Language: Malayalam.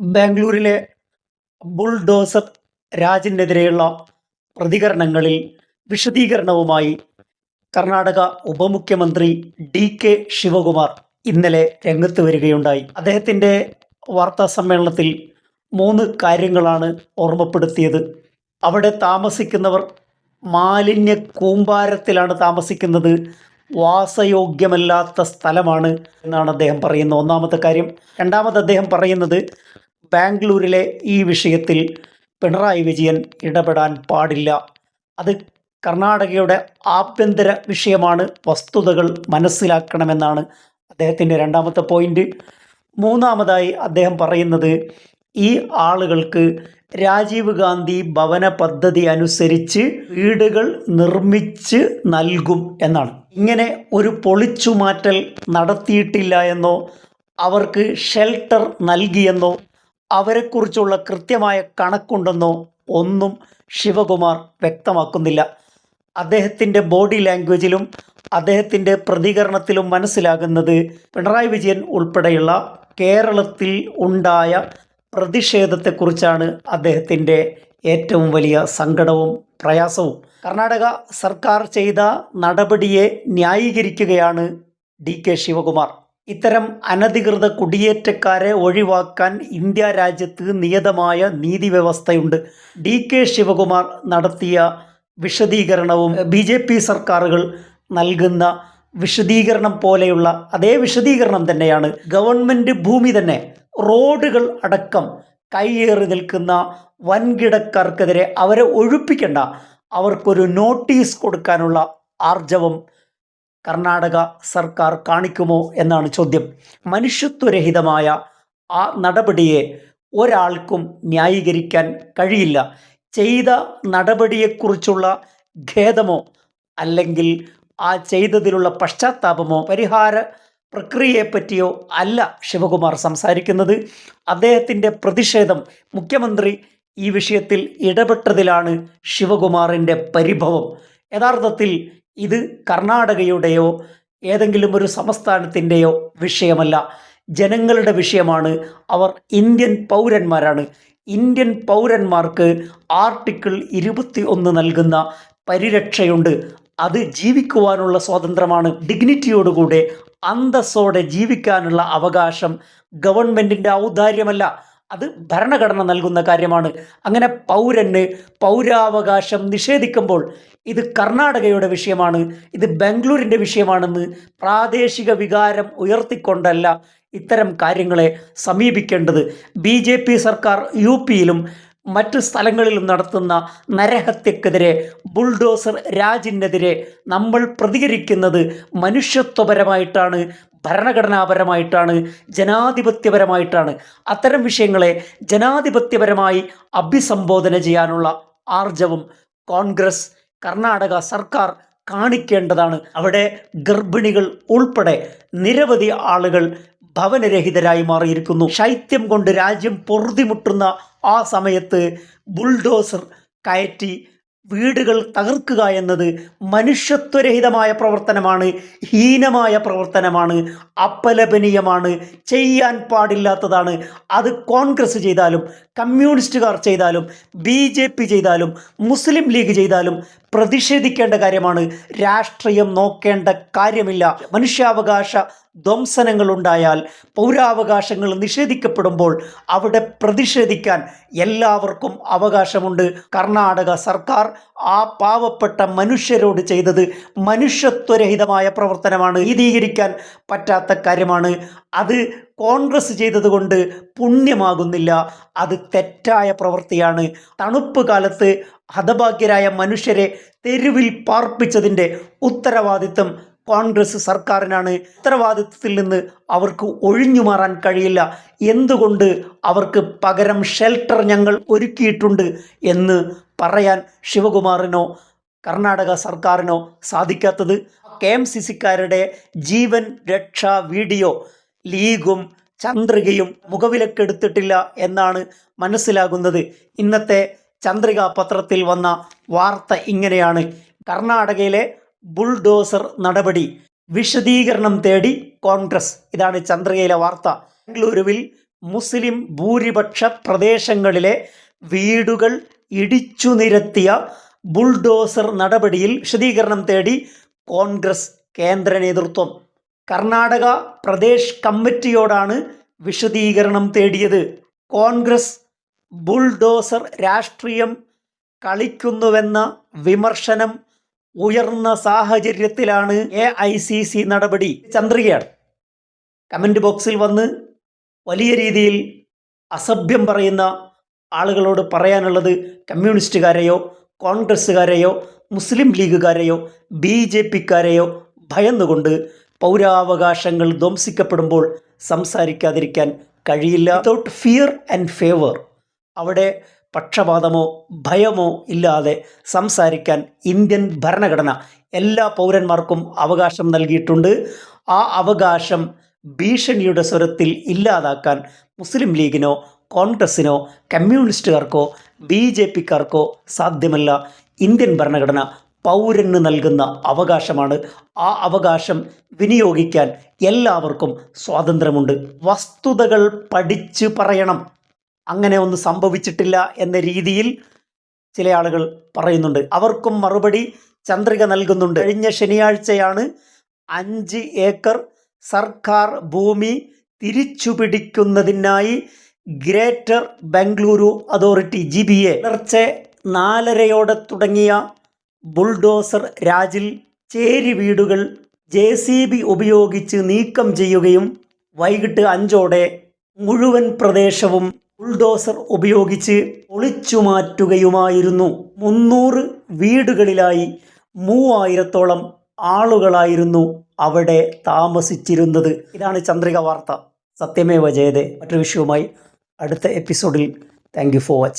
ബാംഗ്ലൂരിലെ ബുൾഡോസർ രാജിനെതിരെയുള്ള പ്രതികരണങ്ങളിൽ വിശദീകരണവുമായി കർണാടക ഉപമുഖ്യമന്ത്രി ഡി കെ ശിവകുമാർ ഇന്നലെ രംഗത്ത് വരികയുണ്ടായി. അദ്ദേഹത്തിന്റെ വാർത്താ സമ്മേളനത്തിൽ മൂന്ന് കാര്യങ്ങളാണ് ഓർമ്മപ്പെടുത്തിയത്. അവിടെ താമസിക്കുന്നവർ മാലിന്യ കൂമ്പാരത്തിലാണ് താമസിക്കുന്നത്. വാസയോഗ്യമല്ലാത്ത സ്ഥലമാണ് എന്നാണ് അദ്ദേഹം പറയുന്നത്. ഒന്നാമത്തെ കാര്യം. രണ്ടാമത് അദ്ദേഹം പറയുന്നത് ബാംഗ്ലൂരിലെ ഈ വിഷയത്തിൽ പിണറായി വിജയൻ ഇടപെടാൻ പാടില്ല. അത് കർണാടകയുടെ ആഭ്യന്തര വിഷയമാണ്. വസ്തുതകൾ മനസ്സിലാക്കണമെന്നാണ് അദ്ദേഹത്തിന്റെ രണ്ടാമത്തെ പോയിന്റ്. മൂന്നാമതായി അദ്ദേഹം പറയുന്നത് ഈ ആളുകൾക്ക് രാജീവ് ഗാന്ധി ഭവന പദ്ധതി അനുസരിച്ച് വീടുകൾ നിർമ്മിച്ച് നൽകും എന്നാണ്. ഇങ്ങനെ ഒരു പൊളിച്ചുമാറ്റൽ നടത്തിയിട്ടില്ല എന്നോ അവർക്ക് ഷെൽട്ടർ നൽകിയെന്നോ അവരെക്കുറിച്ചുള്ള കൃത്യമായ കണക്കുണ്ടെന്നോ ഒന്നും ശിവകുമാർ വ്യക്തമാക്കുന്നില്ല. അദ്ദേഹത്തിന്റെ ബോഡി ലാംഗ്വേജിലും അദ്ദേഹത്തിന്റെ പ്രതികരണത്തിലും മനസ്സിലാകുന്നത് പിണറായി വിജയൻ ഉൾപ്പെടെയുള്ള കേരളത്തിൽ ഉണ്ടായ പ്രതിഷേധത്തെക്കുറിച്ചാണ് അദ്ദേഹത്തിന്റെ ഏറ്റവും വലിയ സങ്കടവും പ്രയാസവും. കർണാടക സർക്കാർ ചെയ്ത നടപടിയെ ന്യായീകരിക്കുകയാണ് ഡി കെ ശിവകുമാർ. ഇത്തരം അനധികൃത കുടിയേറ്റക്കാരെ ഒഴിവാക്കാൻ ഇന്ത്യ രാജ്യത്ത് നിയതമായ നീതി വ്യവസ്ഥയുണ്ട് ഡി കെ ശിവകുമാർ നടത്തിയ വിശദീകരണവും ബി ജെ പി സർക്കാരുകൾ നൽകുന്ന വിശദീകരണം പോലെയുള്ള അതേ വിശദീകരണം തന്നെയാണ്. ഗവൺമെന്റ് ഭൂമി തന്നെ റോഡുകൾ അടക്കം കൈയേറി നിൽക്കുന്ന വൻകിടക്കാർക്കെതിരെ അവരെ ഒഴിപ്പിക്കേണ്ട. അവർക്കൊരു നോട്ടീസ് കൊടുക്കാനുള്ള ആർജവം കർണാടക സർക്കാർ കാണിക്കുമോ എന്നാണ് ചോദ്യം. മനുഷ്യത്വരഹിതമായ ആ നടപടിയെ ഒരാൾക്കും ന്യായീകരിക്കാൻ കഴിയില്ല. ചെയ്ത നടപടിയെക്കുറിച്ചുള്ള ഖേദമോ അല്ലെങ്കിൽ ആ ചെയ്തതിലുള്ള പശ്ചാത്താപമോ പരിഹാര പ്രക്രിയയെപ്പറ്റിയോ അല്ല ശിവകുമാർ സംസാരിക്കുന്നത്. അദ്ദേഹത്തിന്റെ പ്രതിഷേധം മുഖ്യമന്ത്രി ഈ വിഷയത്തിൽ ഇടപെട്ടതിലാണ് ശിവകുമാറിന്റെ പരിഭവം. യഥാർത്ഥത്തിൽ ഇത് കർണാടകയുടെയോ ഏതെങ്കിലും ഒരു സംസ്ഥാനത്തിന്റെയോ വിഷയമല്ല. ജനങ്ങളുടെ വിഷയമാണ്. അവർ ഇന്ത്യൻ പൗരന്മാരാണ്. ഇന്ത്യൻ പൗരന്മാർക്ക് ആർട്ടിക്കിൾ ഇരുപത്തി ഒന്ന് നൽകുന്ന പരിരക്ഷയുണ്ട്. അത് ജീവിക്കുവാനുള്ള സ്വാതന്ത്ര്യമാണ്. ഡിഗ്നിറ്റിയോടുകൂടെ അന്തസ്സോടെ ജീവിക്കാനുള്ള അവകാശം ഗവൺമെന്റിന്റെ ഔദാര്യമല്ല. അത് ഭരണഘടന നൽകുന്ന കാര്യമാണ്. അങ്ങനെ പൗരന് പൗരാവകാശം നിഷേധിക്കുമ്പോൾ ഇത് കർണാടകയുടെ വിഷയമാണ് ഇത് ബാംഗ്ലൂരിന്റെ വിഷയമാണെന്ന് പ്രാദേശിക വികാരം ഉയർത്തിക്കൊണ്ടല്ല ഇത്തരം കാര്യങ്ങളെ സമീപിക്കേണ്ടത്. ബി ജെ പി സർക്കാർ യു പിയിലും മറ്റ് സ്ഥലങ്ങളിലും നടത്തുന്ന നരഹത്യക്കെതിരെ ബുൾഡോസർ രാജിനെതിരെ നമ്മൾ പ്രതികരിക്കുന്നത് മനുഷ്യത്വപരമായിട്ടാണ് ഭരണഘടനാപരമായിട്ടാണ് ജനാധിപത്യപരമായിട്ടാണ് അത്തരം വിഷയങ്ങളെ ജനാധിപത്യപരമായി അഭിസംബോധന ചെയ്യാനുള്ള ആർജവം കോൺഗ്രസ് കർണാടക സർക്കാർ കാണിക്കേണ്ടതാണ്. അവിടെ ഗർഭിണികൾ ഉൾപ്പെടെ നിരവധി ആളുകൾ ഭവനരഹിതരായി മാറിയിരിക്കുന്നു. ശൈത്യം കൊണ്ട് രാജ്യം പൊറുതിമുട്ടുന്ന ആ സമയത്ത് ബുൾഡോസർ കയറ്റി വീടുകൾ തകർക്കുക എന്നത് മനുഷ്യത്വരഹിതമായ പ്രവർത്തനമാണ് ഹീനമായ പ്രവർത്തനമാണ് അപലപനീയമാണ് ചെയ്യാൻ പാടില്ലാത്തതാണ്. അത് കോൺഗ്രസ് ചെയ്താലും കമ്മ്യൂണിസ്റ്റുകാർ ചെയ്താലും ബി ജെ പി ചെയ്താലും മുസ്ലിം ലീഗ് ചെയ്താലും പ്രതിഷേധിക്കേണ്ട കാര്യമാണ്. രാഷ്ട്രീയം നോക്കേണ്ട കാര്യമില്ല. മനുഷ്യാവകാശ ധ്വംസനങ്ങൾ ഉണ്ടായാൽ പൗരാവകാശങ്ങൾ നിഷേധിക്കപ്പെടുമ്പോൾ അവിടെ പ്രതിഷേധിക്കാൻ എല്ലാവർക്കും അവകാശമുണ്ട്. കർണാടക സർക്കാർ ആ പാവപ്പെട്ട മനുഷ്യരോട് ചെയ്തത് മനുഷ്യത്വരഹിതമായ പ്രവർത്തനമാണ്. നീതീകരിക്കാൻ പറ്റാത്ത കാര്യമാണ്. അത് കോൺഗ്രസ് ചെയ്തതുകൊണ്ട് പുണ്യമാകുന്നില്ല. അത് തെറ്റായ പ്രവൃത്തിയാണ്. തണുപ്പ് കാലത്ത് ഹതഭാഗ്യരായ മനുഷ്യരെ തെരുവിൽ പാർപ്പിച്ചതിന്റെ ഉത്തരവാദിത്തം കോൺഗ്രസ് സർക്കാരിനാണ് ഉത്തരവാദിത്വത്തിൽ നിന്ന് അവർക്ക് ഒഴിഞ്ഞു മാറാൻ കഴിയില്ല. എന്തുകൊണ്ട് അവർക്ക് പകരം ഷെൽട്ടർ ഞങ്ങൾ ഒരുക്കിയിട്ടുണ്ട് എന്ന് പറയാൻ ശിവകുമാറിനോ കർണാടക സർക്കാരിനോ സാധിക്കാത്തത്? കെ എം സി സിക്കാരുടെ ജീവൻ രക്ഷാ വീഡിയോ ലീഗും ചന്ദ്രികയും മുഖവിലക്കെടുത്തിട്ടില്ല എന്നാണ് മനസ്സിലാകുന്നത്. ഇന്നത്തെ ചന്ദ്രിക പത്രത്തിൽ വന്ന വാർത്ത ഇങ്ങനെയാണ്. കർണാടകയിലെ ബുൾഡോസർ നടപടി വിശദീകരണം തേടി കോൺഗ്രസ്. ഇതാണ് ചന്ദ്രികയിലെ വാർത്ത. ബംഗളൂരുവിൽ മുസ്ലിം ഭൂരിപക്ഷ പ്രദേശങ്ങളിലെ വീടുകൾ ഇടിച്ചു നിരത്തിയ ബുൾഡോസർ നടപടിയിൽ വിശദീകരണം തേടി കോൺഗ്രസ് കേന്ദ്ര നേതൃത്വം. കർണാടക പ്രദേശ് കമ്മിറ്റിയോടാണ് വിശദീകരണം തേടിയത്. കോൺഗ്രസ് ബുൾഡോസർ രാഷ്ട്രീയം കളിക്കുന്നുവെന്ന വിമർശനം ഉയർന്ന സാഹചര്യത്തിലാണ് എ ഐ സി സി നടപടി. ചന്ദ്രികയാണ്. കമന്റ് ബോക്സിൽ വന്ന് വലിയ രീതിയിൽ അസഭ്യം പറയുന്ന ആളുകളോട് പറയാനുള്ളത് കമ്മ്യൂണിസ്റ്റുകാരെയോ കോൺഗ്രസ്സുകാരെയോ മുസ്ലിം ലീഗുകാരെയോ ബി ജെ പിക്കാരെയോ ഭയന്നുകൊണ്ട് പൗരാവകാശങ്ങൾ ധ്വംസിക്കപ്പെടുമ്പോൾ സംസാരിക്കാതിരിക്കാൻ കഴിയില്ല. വിതൗട്ട് ഫിയർ ആൻഡ് ഫേവർ അവിടെ പക്ഷപാതമോ ഭയമോ ഇല്ലാതെ സംസാരിക്കാൻ ഇന്ത്യൻ ഭരണഘടന എല്ലാ പൗരന്മാർക്കും അവകാശം നൽകിയിട്ടുണ്ട്. ആ അവകാശം ഭീഷണിയുടെ സ്വരത്തിൽ ഇല്ലാതാക്കാൻ മുസ്ലിം ലീഗിനോ കോൺഗ്രസ്സിനോ കമ്മ്യൂണിസ്റ്റുകാർക്കോ ബി ജെ പിക്കാർക്കോ സാധ്യമല്ല. ഇന്ത്യൻ ഭരണഘടന പൗരന് നൽകുന്ന അവകാശമാണ്. ആ അവകാശം വിനിയോഗിക്കാൻ എല്ലാവർക്കും സ്വാതന്ത്ര്യമുണ്ട്. വസ്തുതകൾ പഠിച്ച് പറയണം. അങ്ങനെ ഒന്നും സംഭവിച്ചിട്ടില്ല എന്ന രീതിയിൽ ചില ആളുകൾ പറയുന്നുണ്ട്. അവർക്കും മറുപടി ചന്ദ്രിക നൽകുന്നുണ്ട്. കഴിഞ്ഞ ശനിയാഴ്ചയാണ് അഞ്ച് ഏക്കർ സർക്കാർ ഭൂമി തിരിച്ചുപിടിക്കുന്നതിനായി greater Bengaluru authority G B A. പുലർച്ചെ നാലരയോടെ തുടങ്ങിയ ബുൾഡോസർ രാജിൽ ചേരി വീടുകൾ ജെ സി ബി ഉപയോഗിച്ച് നീക്കം ചെയ്യുകയും വൈകിട്ട് അഞ്ചോടെ മുഴുവൻ പ്രദേശവും ബുൾഡോസർ ഉപയോഗിച്ച് ഒളിച്ചു മാറ്റുകയുമായിരുന്നു മുന്നൂറ് വീടുകളിലായി മൂവായിരത്തോളം ആളുകളായിരുന്നു അവിടെ താമസിച്ചിരുന്നത്. ഇതാണ് ചന്ദ്രിക വാർത്ത. സത്യമേവ ജയതേ മറ്റൊരു വിഷയവുമായി അടുത്ത എപ്പിസോഡിൽ. Thank for watching.